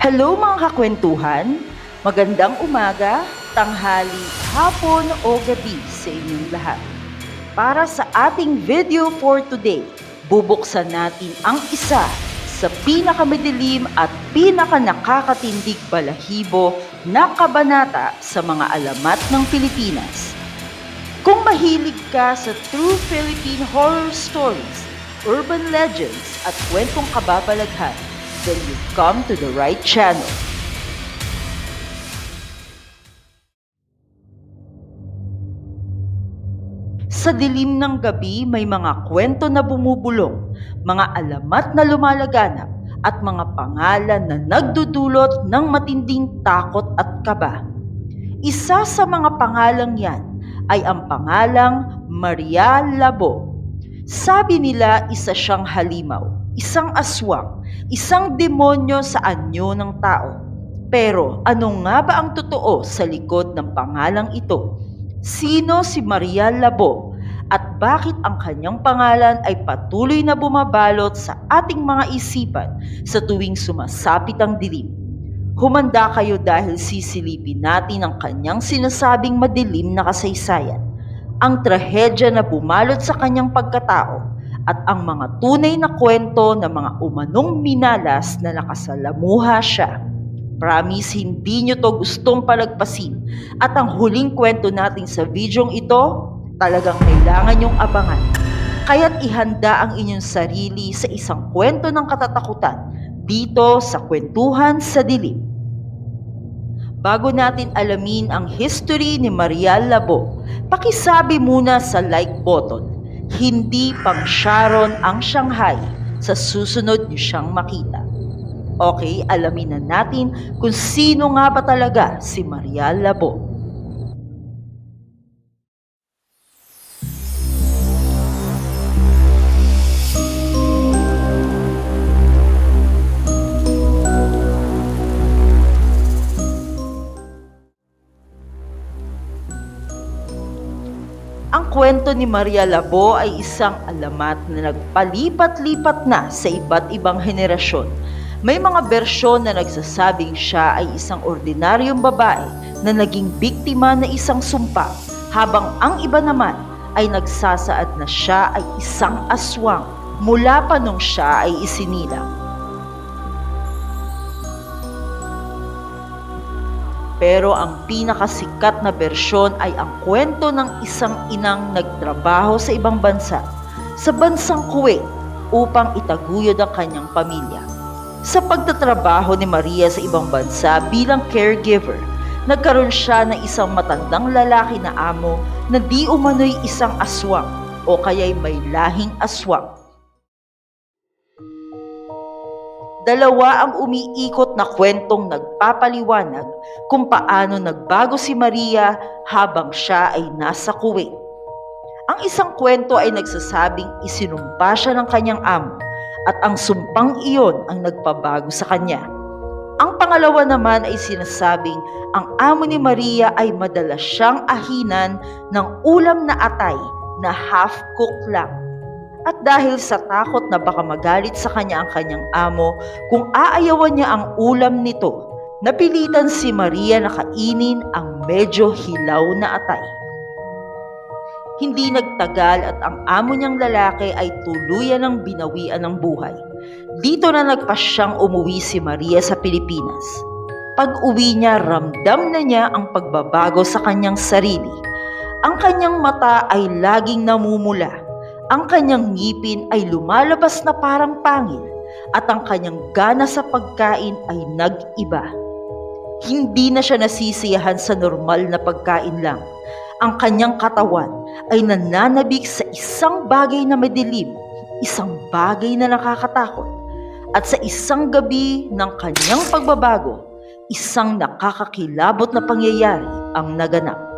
Hello mga kakwentuhan! Magandang umaga, tanghali, hapon o gabi sa inyong lahat. Para sa ating video for today, bubuksan natin ang isa sa pinakamadilim at pinakanakakatindig balahibo na kabanata sa mga alamat ng Pilipinas. Kung mahilig ka sa true Philippine horror stories, urban legends at kwentong kababalaghan, then you've come to the right channel. Sa dilim ng gabi may mga kwento na bumubulong, mga alamat na lumalaganap, at mga pangalan na nagdudulot ng matinding takot at kaba. Isa sa mga pangalang yan ay ang pangalang Maria Labo. Sabi nila isa siyang halimaw, isang aswang, isang demonyo sa anyo ng tao. Pero ano nga ba ang totoo sa likod ng pangalang ito? Sino si Maria Labo at bakit ang kanyang pangalan ay patuloy na bumabalot sa ating mga isipan sa tuwing sumasapit ang dilim? Humanda kayo dahil sisilipin natin ang kanyang sinasabing madilim na kasaysayan, ang trahedya na bumalot sa kanyang pagkatao, at ang mga tunay na kwento ng mga umanong minalas na nakasalamuha siya. Promise, hindi nyo to gustong palagpasin. At ang huling kwento natin sa videong ito, talagang kailangan nyong abangan. Kaya't ihanda ang inyong sarili sa isang kwento ng katatakutan dito sa Kwentuhan sa Dilim. Bago natin alamin ang history ni Maria Labo, pakisabi muna sa like button. Hindi pang Sharon ang Shanghai sa susunod niyo siyang makita. Okay, alamin na natin kung sino nga ba talaga si Maria Labo. Kwento ni Maria Labo ay isang alamat na nagpalipat-lipat na sa iba't ibang henerasyon. May mga bersyon na nagsasabing siya ay isang ordinaryong babae na naging biktima na isang sumpa, habang ang iba naman ay nagsasaad na siya ay isang aswang mula pa nung siya ay isinilang. Pero ang pinakasikat na bersyon ay ang kwento ng isang inang nagtrabaho sa ibang bansa, sa bansang Kuwait, upang itaguyod ang kanyang pamilya. Sa pagtatrabaho ni Maria sa ibang bansa bilang caregiver, nagkaroon siya ng isang matandang lalaki na amo na di umano'y isang aswang o kaya'y may lahing aswang. Dalawa ang umiikot na kwentong nagpapaliwanag kung paano nagbago si Maria habang siya ay nasa Kuwait. Ang isang kwento ay nagsasabing isinumpa siya ng kanyang amo at ang sumpang iyon ang nagpabago sa kanya. Ang pangalawa naman ay sinasabing ang amo ni Maria ay madalas siyang ahinan ng ulam na atay na half-cooked lang. At dahil sa takot na baka magalit sa kanya ang kanyang amo kung aayawan niya ang ulam nito, napilitan si Maria na kainin ang medyo hilaw na atay. Hindi nagtagal at ang amo niyang lalaki ay tuluyan ng binawian ng buhay. Dito na nagpasyang umuwi si Maria sa Pilipinas. Pag uwi niya, ramdam na niya ang pagbabago sa kanyang sarili. Ang kanyang mata ay laging namumula ang kanyang ngipin ay lumalabas na parang pangil at ang kanyang gana sa pagkain ay nag-iba. Hindi na siya nasisiyahan sa normal na pagkain lang. Ang kanyang katawan ay nananabik sa isang bagay na madilim, isang bagay na nakakatakot. At sa isang gabi ng kanyang pagbabago, isang nakakakilabot na pangyayari ang naganap.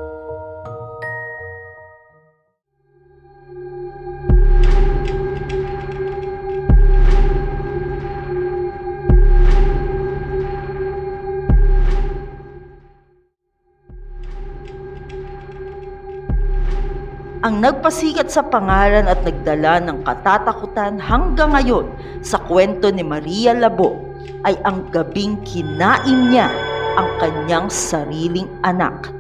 Ang nagpasikat sa pangalan at nagdala ng katatakutan hanggang ngayon sa kwento ni Maria Labo. ay ang gabing kinain niya ang kanyang sariling anak.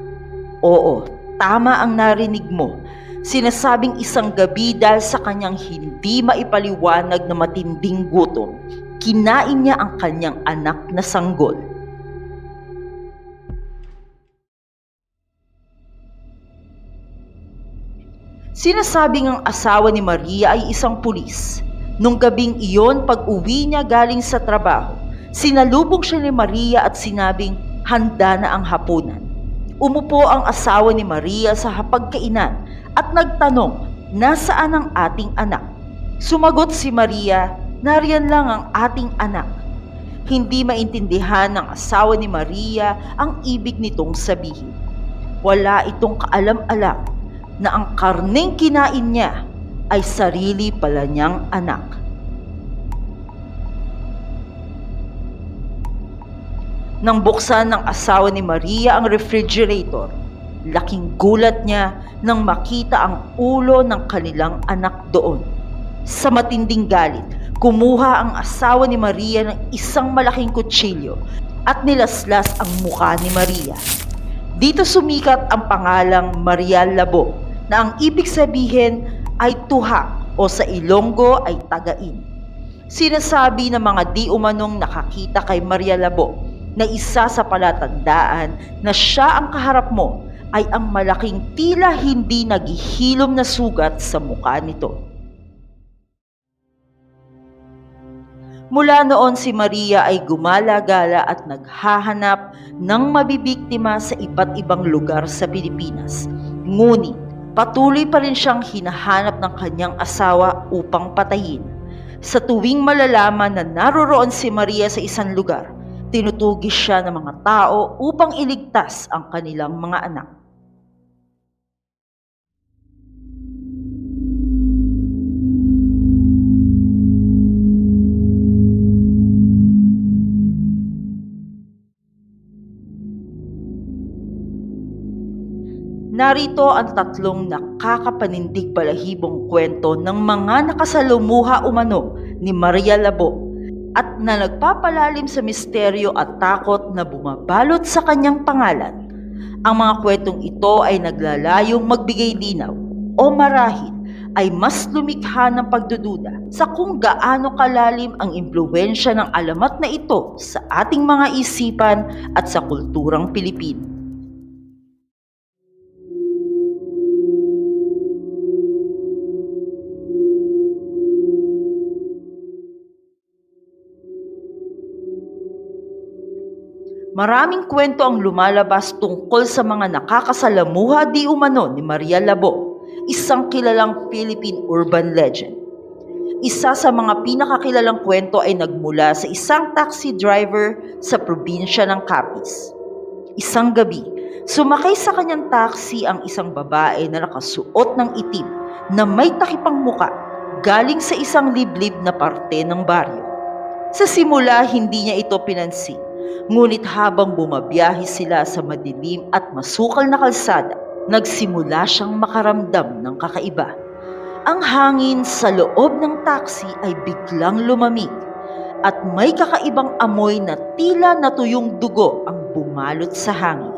Oo, tama ang narinig mo. Sinasabing isang gabi dahil sa kanyang hindi maipaliwanag na matinding gutom, kinain niya ang kanyang anak na sanggol. Sinasabing ang asawa ni Maria ay isang pulis. Nung gabing iyon, pag uwi niya galing sa trabaho, sinalubong siya ni Maria at sinabing handa na ang hapunan. Umupo ang asawa ni Maria sa hapagkainan at nagtanong, nasaan ang ating anak? Sumagot si Maria, nariyan lang ang ating anak. Hindi maintindihan ng asawa ni Maria ang ibig nitong sabihin. Wala itong kaalam-alam na ang karneng kinain niya ay sarili pala niyang anak. Nang buksan ng asawa ni Maria ang refrigerator, laking gulat niya nang makita ang ulo ng kanilang anak doon. Sa matinding galit, kumuha ang asawa ni Maria ng isang malaking kutsilyo at nilaslas ang mukha ni Maria. Dito sumikat ang pangalang Maria Labo na ang ibig sabihin ay tuhak o sa Ilonggo ay tagain. Sinasabi ng mga di umanong nakakita kay Maria Labo na isa sa palatandaan na siya ang kaharap mo ay ang malaking tila hindi naghihilom na sugat sa mukha nito. Mula noon si Maria ay gumala-gala at naghahanap ng mabibiktima sa iba't ibang lugar sa Pilipinas. Ngunit patuloy pa rin siyang hinahanap ng kanyang asawa upang patayin. Sa tuwing malalaman na naroroon si Maria sa isang lugar, tinutugis siya ng mga tao upang iligtas ang kanilang mga anak. Narito ang tatlong nakakapanindig balahibong kwento ng mga nakasalumuha umano ni Maria Labo at na nagpapalalim sa misteryo at takot na bumabalot sa kanyang pangalan. Ang mga kwentong ito ay naglalayong magbigay linaw o marahil ay mas lumikha ng pagdududa sa kung gaano kalalim ang impluensya ng alamat na ito sa ating mga isipan at sa kulturang Pilipino. Maraming kwento ang lumalabas tungkol sa mga nakakasalamuha di umano ni Maria Labo, isang kilalang Philippine urban legend. Isa sa mga pinakakilalang kwento ay nagmula sa isang taxi driver sa probinsya ng Capiz. Isang gabi, sumakay sa kanyang taxi ang isang babae na nakasuot ng itim na may takipang muka galing sa isang liblib na parte ng baryo. Sa simula, hindi niya ito pinansin Ngunit habang bumabiyahe sila sa madilim at masukal na kalsada, nagsimula siyang makaramdam ng kakaiba. Ang hangin sa loob ng taxi ay biglang lumamig at may kakaibang amoy na tila natuyong dugo ang bumalot sa hangin.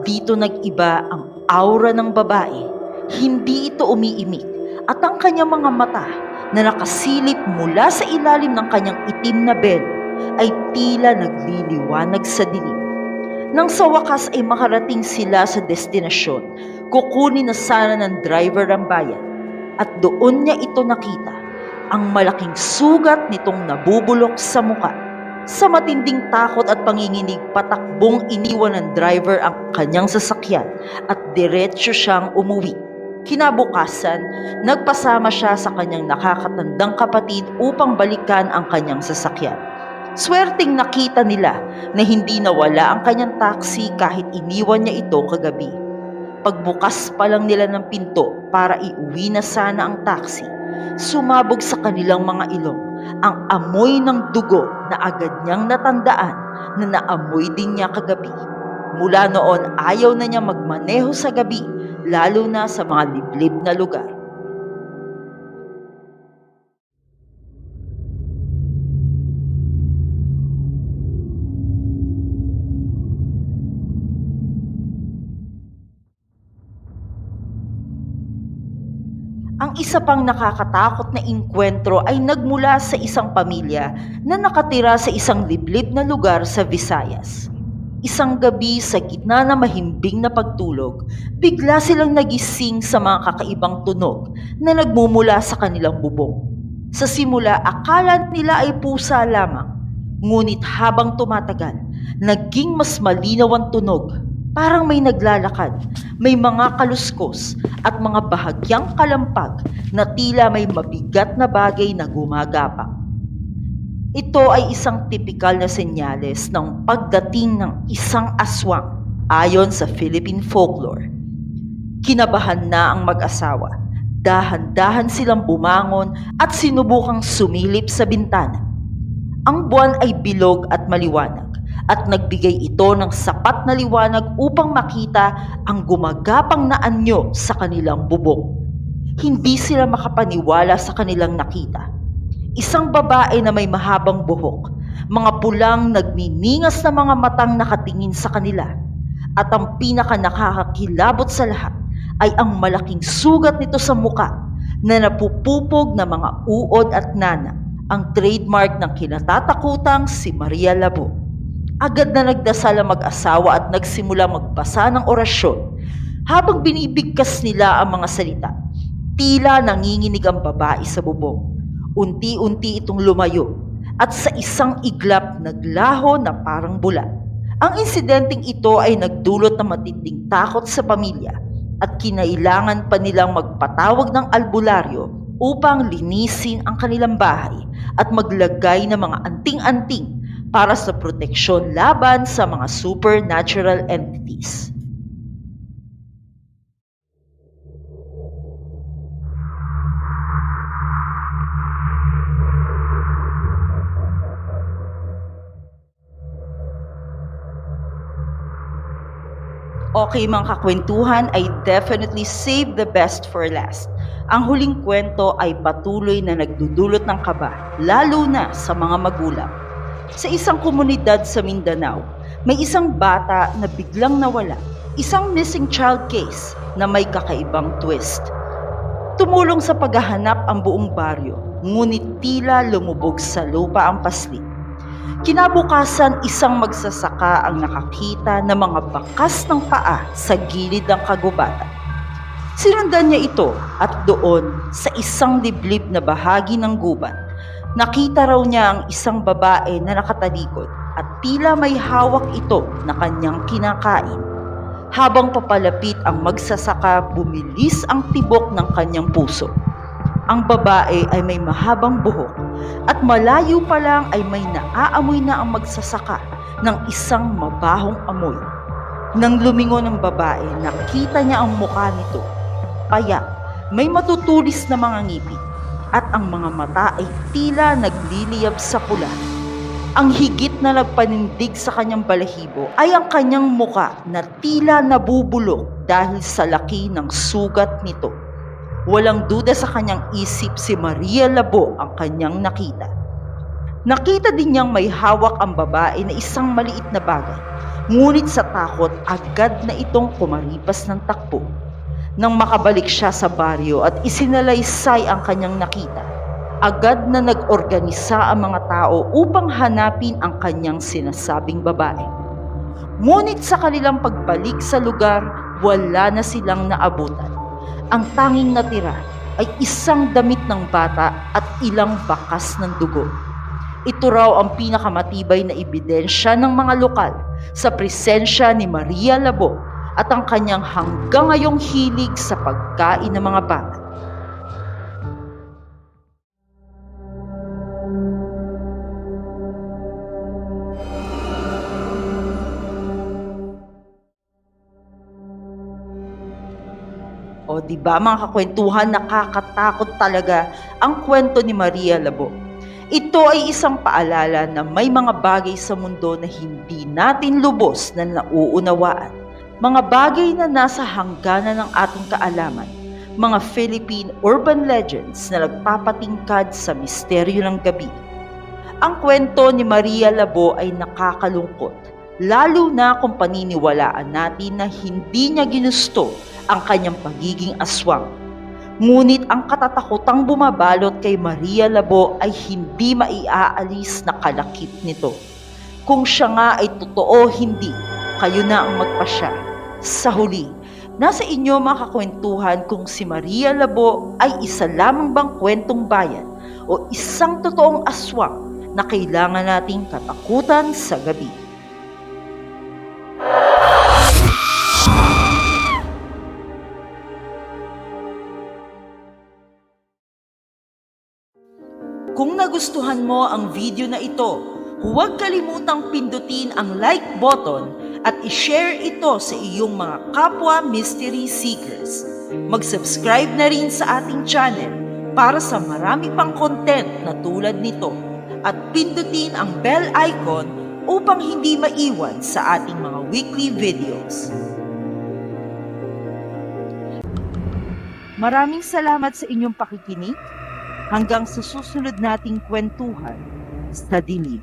Dito nag-iba ang aura ng babae. Hindi ito umiimik at ang kanyang mga mata na nakasilip mula sa ilalim ng kanyang itim na belo ay tila nagliliwanag sa dilim. Nang sa wakas ay makarating sila sa destinasyon, kukunin na sana ng driver ang bayan at doon niya ito nakita ang malaking sugat nitong nabubulok sa muka. Sa matinding takot at panginginig, patakbong iniwan ng driver ang kanyang sasakyan at diretsyo siyang umuwi. Kinabukasan, nagpasama siya sa kanyang nakakatandang kapatid upang balikan ang kanyang sasakyan. Swerting nakita nila na hindi nawala ang kanyang taxi kahit iniwan niya ito kagabi. Pagbukas pa lang nila ng pinto para iuwi na sana ang taxi, sumabog sa kanilang mga ilong ang amoy ng dugo na agad niyang natandaan na naamoy din niya kagabi. Mula noon ayaw na niya magmaneho sa gabi, lalo na sa mga liblib na lugar. Isa pang nakakatakot na inkwentro ay nagmula sa isang pamilya na nakatira sa isang liblib na lugar sa Visayas. Isang gabi sa gitna ng mahimbing na pagtulog, bigla silang nagising sa mga kakaibang tunog na nagmumula sa kanilang bubong. Sa simula, akala nila ay pusa lamang. Ngunit habang tumatagal, naging mas malinaw ang tunog. Parang may naglalakad, may mga kaluskos at mga bahagyang kalampag na tila may mabigat na bagay na gumagapang. Ito ay isang tipikal na senyales ng pagdating ng isang aswang ayon sa Philippine folklore. Kinabahan na ang mag-asawa. Dahan-dahan silang bumangon at sinubukang sumilip sa bintana. Ang buwan ay bilog at maliwanag at nagbigay ito ng sapat na liwanag upang makita ang gumagapang na anyo sa kanilang bubong. Hindi sila makapaniwala sa kanilang nakita. Isang babae na may mahabang buhok, mga pulang nagniningas na mga matang nakatingin sa kanila. At ang pinaka nakakakilabot sa lahat ay ang malaking sugat nito sa muka na napupupog na mga uod at nana, ang trademark ng kinatatakutang si Maria Labo. Agad na nagdasal ang mag-asawa at nagsimula magbasa ng orasyon. Habang binibigkas nila ang mga salita, tila nanginginig ang babae sa bubong. Unti-unti itong lumayo at sa isang iglap naglaho na parang bula. Ang insidenteng ito ay nagdulot ng matinding takot sa pamilya at kinailangan pa nilang magpatawag ng albularyo upang linisin ang kanilang bahay at maglagay ng mga anting-anting para sa proteksyon laban sa mga supernatural entities. Okay mga kakwentuhan, I definitely save the best for last. Ang huling kwento ay patuloy na nagdudulot ng kaba, lalo na sa mga magulang. Sa isang komunidad sa Mindanao, may isang bata na biglang nawala. Isang missing child case na may kakaibang twist. Tumulong sa paghahanap ang buong baryo, ngunit tila lumubog sa lupa ang paslit. Kinabukasan, isang magsasaka ang nakakita ng mga bakas ng paa sa gilid ng kagubatan. Sinundan niya ito at doon, sa isang liblib na bahagi ng gubat, nakita raw niya ang isang babae na nakatalikod at tila may hawak ito na kanyang kinakain. Habang papalapit ang magsasaka, bumilis ang tibok ng kanyang puso. Ang babae ay may mahabang buhok at malayo pa lang ay may naaamoy na ang magsasaka ng isang mabahong amoy. Nang lumingon ang babae, nakita niya ang mukha nito. Paya, may matutulis na mga ngipin at ang mga mata ay tila nagliliyab sa pula. Ang higit na nagpanindig sa kanyang balahibo ay ang kanyang muka na tila nabubulok dahil sa laki ng sugat nito. Walang duda sa kanyang isip si Maria Labo ang kanyang nakita. Nakita din niyang may hawak ang babae na isang maliit na bagay. Ngunit sa takot, agad na itong kumaripas ng takbo. Nang makabalik siya sa baryo at isinalaysay ang kanyang nakita, agad na nag-organisa ang mga tao upang hanapin ang kanyang sinasabing babae. Ngunit sa kanilang pagbalik sa lugar, wala na silang naabutan ang tanging natira ay isang damit ng bata at ilang bakas ng dugo. Ito raw ang pinakamatibay na ebidensya ng mga lokal sa presensya ni Maria Labo at ang kanyang hanggang ngayong hilig sa pagkain ng mga bata. O di ba mga kakwentuhan, nakakatakot talaga ang kwento ni Maria Labo. Ito ay isang paalala na may mga bagay sa mundo na hindi natin lubos na nauunawaan. Mga bagay na nasa hangganan ng ating kaalaman. Mga Philippine urban legends na nagpapatingkad sa misteryo ng gabi. Ang kwento ni Maria Labo ay nakakalungkot, lalo na kung paniniwalaan natin na hindi niya ginusto ang kanyang pagiging aswang. Ngunit ang katatakotang bumabalot kay Maria Labo ay hindi maiaalis na kalakip nito. Kung siya nga ay totoo hindi, kayo na ang magpasya. Sa huli, nasa inyo makakwentuhan kung si Maria Labo ay isa lamang bang kwentong bayan o isang totoong aswang na kailangan nating katakutan sa gabi. Nagustuhan mo ang video na ito, huwag kalimutang pindutin ang like button at i-share ito sa iyong mga kapwa mystery seekers. Mag-subscribe na rin sa ating channel para sa marami pang content na tulad nito at pindutin ang bell icon upang hindi maiwan sa ating mga weekly videos. Maraming salamat sa inyong pakikinig. Hanggang sa susunod nating kwentuhan sa dilim.